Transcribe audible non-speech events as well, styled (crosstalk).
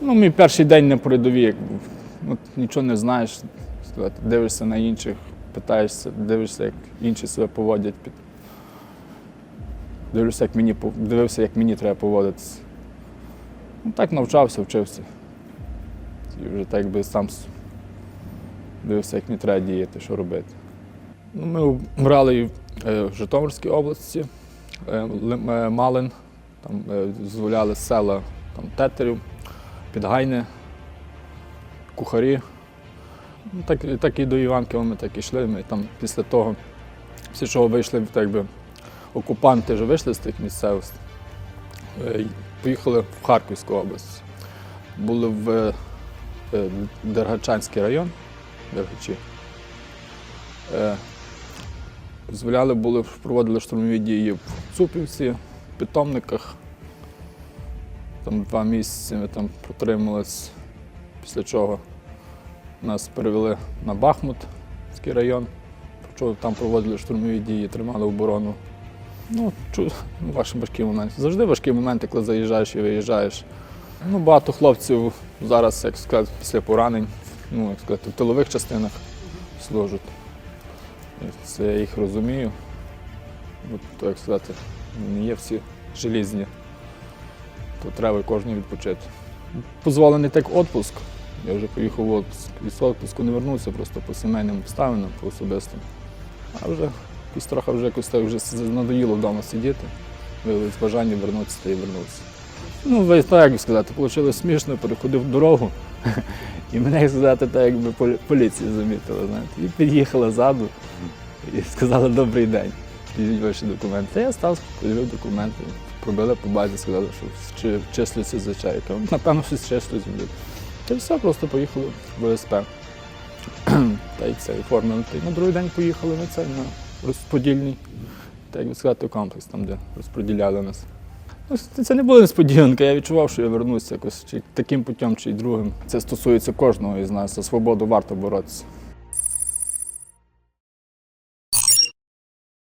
Ну, мій перший день на передовій, як був. От, нічого не знаєш, дивишся на інших, питаєшся, дивишся, як інші себе поводять. Під... Дивишся, як мені, дивився, як мені треба поводитися. Ну, так навчався, вчився. І вже так би сам дивився, як мені треба діяти, що робити. Ну, ми брали в е, Житомирській області, е, е, Малин, там дозволяли села там, Тетерів, Підгайне, Кухарі. Ну, так, так і до Іванкова ми так і йшли. Ми там після того, після чого вийшли, так би, окупанти вже вийшли з тих місцевостей, е, поїхали в Харківську область. Були в е, е, Дергачанський район, Дергачі. Дозволяли були, проводили штурмові дії в Цупівці, в питомниках. Там два місяці ми там протримались, після чого нас перевели на Бахмутський район, там проводили штурмові дії, тримали оборону. Ну, ну, ваші важкі моменти. Завжди важкі моменти, коли заїжджаєш і виїжджаєш. Ну, багато хлопців зараз, як сказати, після поранень, ну, як сказати, в тилових частинах служать. І Це я їх розумію. Бо, як сказати, не є всі желізні, то треба кожній відпочити. Позволений так відпуск. Я вже поїхав в відпуск. Від відпуску не вернувся, просто по сімейним обставинам, по особистим. А вже якось трохи вже якось так вже надоїло вдома сидіти. Виявилось бажання вернутися та й вернувся. Ну, ви так як сказати, вийшло смішно, переходив дорогу. (laughs) І мене, як сказати, так якби полі- поліція замітила, знаєте. І під'їхала ззаду і сказали добрий день. Візьміть ваші документи. Я став, подивив документи, пробили по базі, сказали, що чи числюється за чай. Я Напевно, щось числюється. Та все, просто поїхали в ВСП. (clears throat) Та й це оформили. На другий день поїхали на цей на розподільний, так як сказати, комплекс, там, де розподіляли нас. Ну, це- Це не була несподіванка. Я відчував, що я вернуся якось чи таким путем, чи другим. Це стосується кожного із нас. За свободу варто боротися.